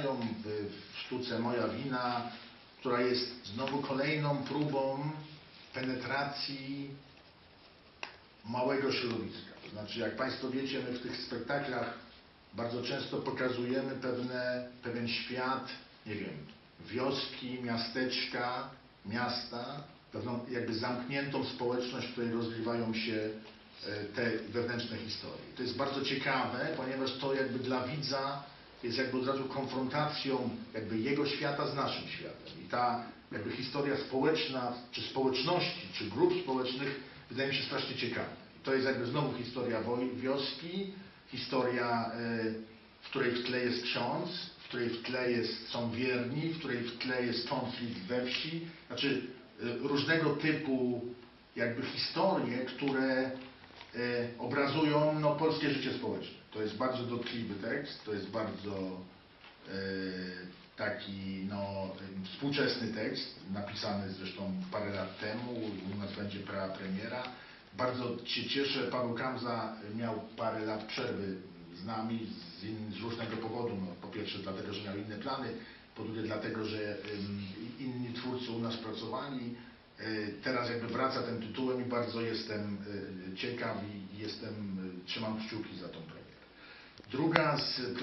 W sztuce Moja wina, która jest znowu kolejną próbą penetracji małego środowiska. To znaczy, jak Państwo wiecie, my w tych spektaklach bardzo często pokazujemy pewne, pewien świat, nie wiem, wioski, miasteczka, miasta, pewną jakby zamkniętą społeczność, w której rozgrywają się e, te wewnętrzne historie. To jest bardzo ciekawe, ponieważ to jakby dla widza jest jakby od razu konfrontacją jakby jego świata z naszym światem. I ta jakby historia społeczna, czy społeczności, czy grup społecznych wydaje mi się strasznie ciekawa. To jest jakby znowu historia wioski, historia, y, w której w tle jest ksiądz, w której w tle jest, są wierni, w której w tle jest konflikt we wsi. Znaczy y, różnego typu jakby historie, które obrazują no, polskie życie społeczne. To jest bardzo dotkliwy tekst, to jest bardzo y, taki no, współczesny tekst, napisany zresztą parę lat temu, u nas będzie pra, premiera. Bardzo się cieszę, Paweł Kamza miał parę lat przerwy z nami z, in, z różnego powodu. No, po pierwsze dlatego, że miał inne plany, po drugie dlatego, że ym, inni twórcy u nas pracowali. Y, Teraz jakby wraca tym tytułem i bardzo jestem y, ciekaw i jestem, y, trzymam kciuki za tą premierę. Druga z